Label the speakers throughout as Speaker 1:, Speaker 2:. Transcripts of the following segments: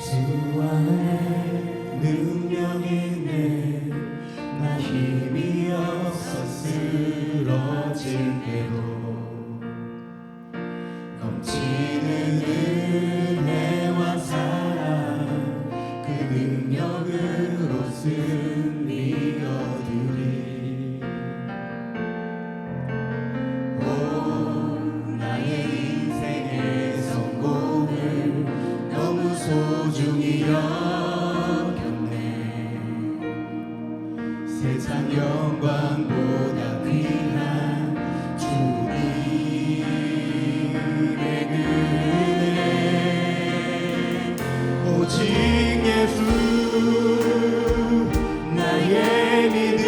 Speaker 1: 주 안에 능력이 내나 힘이 없어 쓰러질 때도 beni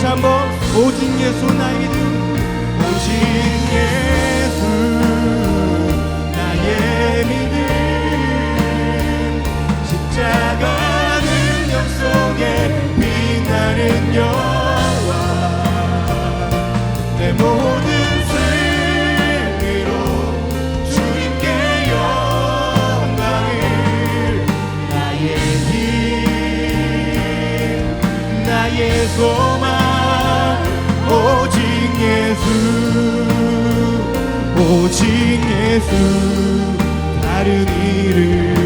Speaker 1: 다시 한번 오직 예수 나에게 주 오직 예수 나의 믿음. 십자가 능력 속에 빛나는 여와 내 모든 예수만
Speaker 2: 오직 예수
Speaker 1: 오직 예수 다른 이름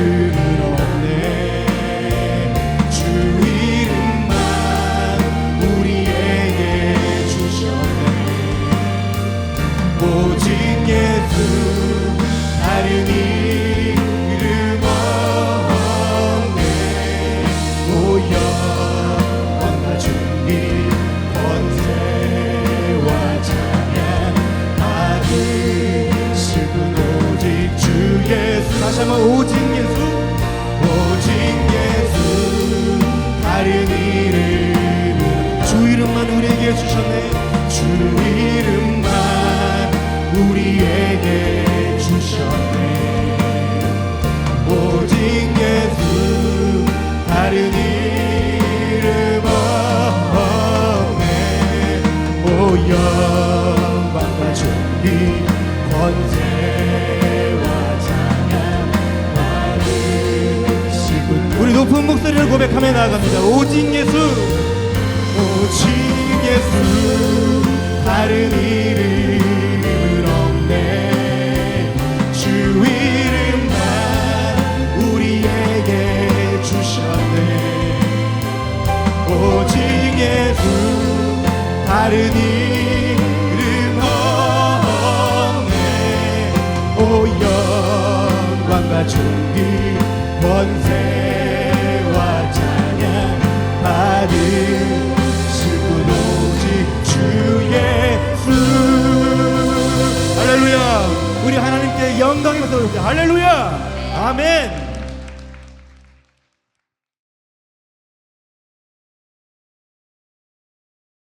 Speaker 1: 다시 한번
Speaker 2: 오직 예수
Speaker 1: 오직 예수. 다른 이름 주 이름만 우리에게 주셨네. 주 이름 큰 목소리를 고백하며
Speaker 2: 나아갑니다. 오직 예수,
Speaker 1: 오직 예수, 다른 이름은
Speaker 2: 없네.
Speaker 1: 주 이름만 우리에게 주셨네. 오직 예수, 다른 이름 없네. 오 영광과 존
Speaker 2: 우리 하나님께 영광이 받습니다 할렐루야! 아멘